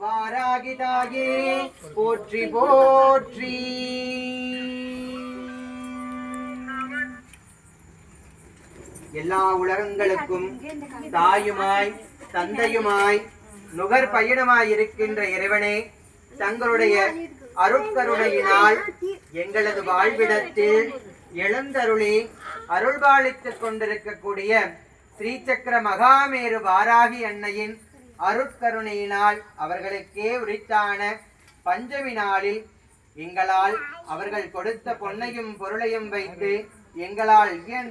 வாராகி போற்றி போற்றி. எல்லா உலகங்களுக்கும் தாயுமாய் தந்தையுமாய் நுகர் பயணமாய் இருக்கின்ற இறைவனே தங்களுடைய அருட்கருணையினால் எங்களது வாழ்விடத்தில் எழுந்தருளி அருள்பாலித்துக் கொண்டிருக்கக்கூடிய ஸ்ரீசக்கர மகாமேரு வாராகி அன்னையின் அருட்கருணையினால் அவர்களுக்கே உரித்தான பஞ்சமி நாளில் எங்களால் அவர்கள் கொடுத்த பொன்னையும் பொருளையும் வைத்து எங்களால் இயன்ற